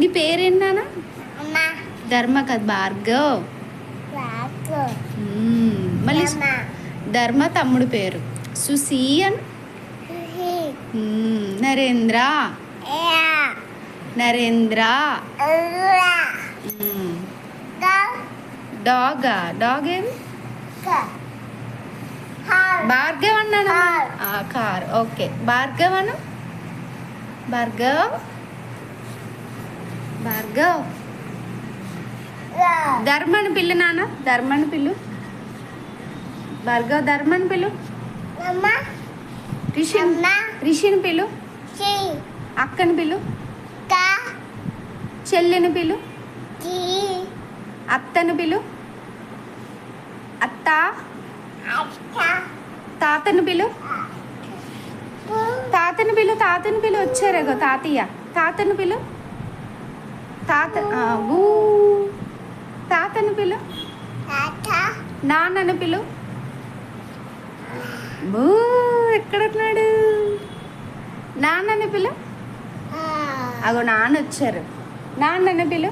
నీ పేరేంటానా ధర్మ కదా భార్గవ్. మళ్ళీ ధర్మ. తమ్ముడు పేరు. హి మ్మ్. నరేంద్ర? నరేంద్ర? డాగా. డాగ్ హార్. భార్గవ్ అన్నాను? కార్. కార్. ఓకే. భార్గవ్ అను? భార్గవ్ భార్గవ్ ధర్మని పిల్లు నాన్న ధర్మని పిల్లు భార్గవ్ ధర్మని పిల్లు రిషిన్ రిషిని పిల్లు అక్కని పిల్లు చెల్లిని పిల్లు అత్తని పిల్లు అత్త తాతని పిల్లు పు తాతని పిల్లు తాతని పిల్లు వచ్చారేగో తాతయ్య. తాతని పిల్లు తాత ఊ తాతని పిల్లు తాత. నాన్నని పిలు. బూ ఎక్కడున్నాడు? నాన్నని పిలు. అగో నాన్న వచ్చారు. నాన్నని పిలు.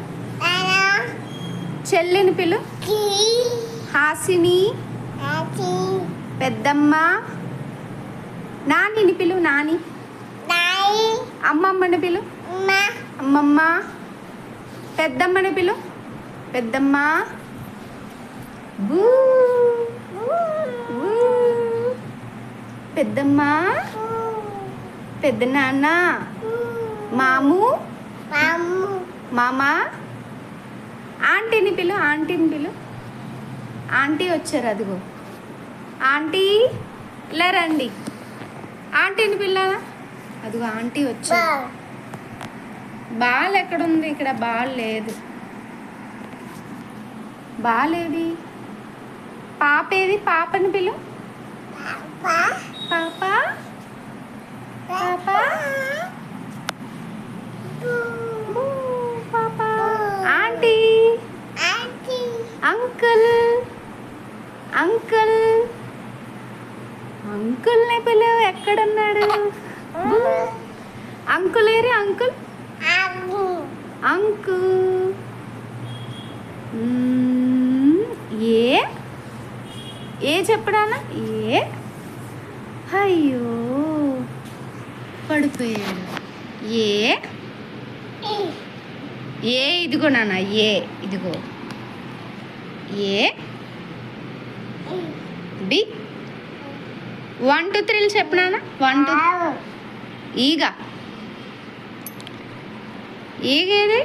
చెల్లిని పిలు. హాసిని. పెద్దమ్మ. నానిని పిలు నాని. అమ్మమ్మని పిలు. అమ్మ. అమ్మమ్మ. పెద్దమ్మని పిలు. పెద్దమ్మ. పెద్దమ్మ. పెద్ద నాన్న మాము. మాము. ఆంటీని పిలు ఆంటీని పిలు. ఆంటీ వచ్చారు అదిగో. ఆంటీ ఇలా రండి. ఆంటీని పిల్లనా? అదిగో ఆంటీ బా వచ్చారు బాల్ ఎక్కడుంది? ఇక్కడ బాల్ లేదు. బాలేది పాపేది పాపని పిలు. పాప. పాప? పాప. ఆంటీ. అంకుల్. అంకుల్. అంకుల్ని పిలువు ఎక్కడున్నాడు? అంకుల్ ఏరి అంకుల్? అంకు ఏ? ఏ చెప్పడానా? ఏ? అయ్యో. పడిపోయాడు. ఏ? ఏ ఇదిగో నాన్న ఏ ఇదిగో. ఏ? బి? వన్ టూ త్రీలు చెప్పినానా వన్ టూ. ఈగ. ఈగేది?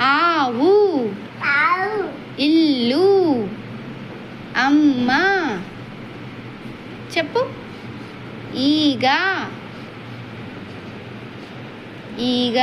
ఆవు. ఇల్లు. అమ్మ. చెప్పు. ఈగ. ఈగ.